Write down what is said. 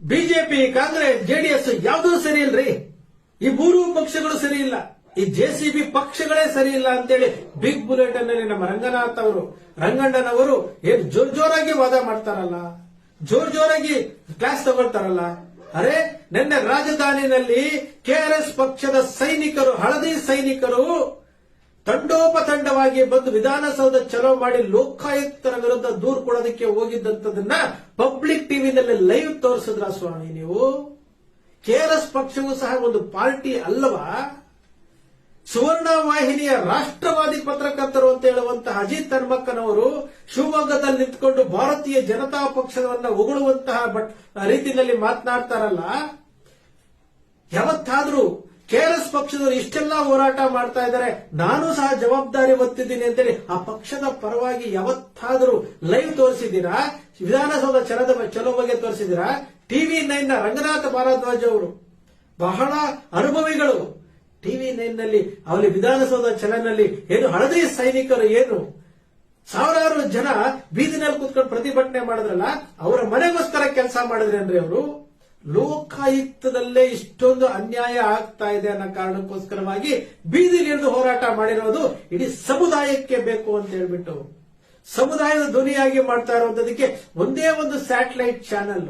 BJP, Congress, JDS ಯಾವುದೂ ಸರಿ ಇಲ್ರಿ. ಈ ಮೂರು ಪಕ್ಷಗಳು ಸರಿ ಇಲ್ಲ. ಈ ಜೆಸಿಬಿ ಪಕ್ಷಗಳೇ ಸರಿ ಇಲ್ಲ ಅಂತೇಳಿ ಬಿಗ್ ಬುಲೆಟ್ ಅನ್ನಲ್ಲಿ ನಮ್ಮ ರಂಗನಾಥ್ ಅವರು, ರಂಗಣ್ಣನವರು ಏನ್ ಜೋರ್ ಜೋರಾಗಿ ವಾದ ಮಾಡ್ತಾರಲ್ಲ? ಜೋರ್ ಜೋರಾಗಿ ಕ್ಲಾಸ್ ತಗೊಳ್ತಾರಲ್ಲ? ಅರೆ, ನಿನ್ನೆ ರಾಜಧಾನಿನಲ್ಲಿ ಕೆಆರ್ಎಸ್ ಪಕ್ಷದ ಸೈನಿಕರು, ಹಳದಿ ಸೈನಿಕರು ತಂಡೋಪತಂಡವಾಗಿ ಬಂದು ವಿಧಾನಸೌಧ ಚಲೋ ಮಾಡಿ ಲೋಕಾಯುಕ್ತರ ವಿರುದ್ಧ ದೂರು ಕೊಡೋದಕ್ಕೆ ಹೋಗಿದ್ದಂತದನ್ನ ಪಬ್ಲಿಕ್ ಟಿವಿನಲ್ಲಿ ಲೈವ್ ತೋರಿಸಿದ್ರ ಸ್ವಾಮಿ ನೀವು? ಕೆಆರ್ಎಸ್ ಪಕ್ಷವೂ ಸಹ ಒಂದು ಪಾರ್ಟಿ ಅಲ್ಲವಾ? ಸುವರ್ಣ ವಾಹಿನಿಯ ರಾಷ್ಟ್ರವಾದಿ ಪತ್ರಕರ್ತರು ಅಂತ ಹೇಳುವಂತಹ ಅಜಿತ್ ಹನ್ಮಕ್ಕನವರು ಶಿವಮೊಗ್ಗದಲ್ಲಿ ನಿಂತ್ಕೊಂಡು ಭಾರತೀಯ ಜನತಾ ಪಕ್ಷವನ್ನ ಹೊಗಳುವಂತಹ ಬಟ್ ರೀತಿಯಲ್ಲಿ ಮಾತನಾಡ್ತಾರಲ್ಲ? ಯಾವತ್ತಾದ್ರೂ ಪಕ್ಷದವರು ಇಷ್ಟೆಲ್ಲ ಹೋರಾಟ ಮಾಡ್ತಾ ಇದ್ದಾರೆ. ನಾನು ಸಹ ಜವಾಬ್ದಾರಿ ಹೊತ್ತಿದ್ದೀನಿ ಅಂತೇಳಿ ಆ ಪಕ್ಷದ ಪರವಾಗಿ ಯಾವತ್ತಾದರೂ ಲೈವ್ ತೋರಿಸಿದ್ದೀರಾ? ವಿಧಾನಸೌಧ ಚಲದ ಚಲೋ ಬಗ್ಗೆ ತೋರಿಸಿದ್ದೀರಾ? ಟಿವಿ ನೈನ್ನ ರಂಗನಾಥ ಭಾರದ್ವಾಜ್ ಅವರು. ಬಹಳ ಅನುಭವಿಗಳು. ಟಿವಿ ನೈನ್ನಲ್ಲಿ ಅವಳಿ ವಿಧಾನಸೌಧ ಚಲನಲ್ಲಿ ಏನು ಹಳದಿ ಸೈನಿಕರು ಏನು? ಸಾವಿರಾರು ಜನ ಬೀದಿನಲ್ಲಿ ಕೂತ್ಕೊಂಡು ಪ್ರತಿಭಟನೆ ಮಾಡಿದ್ರಲ್ಲ, ಅವರ ಮನೆಗೋಸ್ಕರ ಕೆಲಸ ಮಾಡಿದ್ರೆ ಅಂದ್ರೆ ಅವರು? ಲೋಕಾಯುಕ್ತದಲ್ಲೇ ಇಷ್ಟೊಂದು ಅನ್ಯಾಯ ಆಗ್ತಾ ಇದೆ ಅನ್ನೋ ಕಾರಣಕ್ಕೋಸ್ಕರವಾಗಿ ಬೀದಿಲಿಳಿದು ಹೋರಾಟ ಮಾಡಿರೋದು ಇಡೀ ಸಮುದಾಯಕ್ಕೆ ಬೇಕು ಅಂತ ಹೇಳ್ಬಿಟ್ಟು ಸಮುದಾಯದ ಧ್ವನಿಯಾಗಿ ಮಾಡ್ತಾ ಇರುವಂತದಕ್ಕೆ ಒಂದೇ ಒಂದು ಸ್ಯಾಟಲೈಟ್ ಚಾನೆಲ್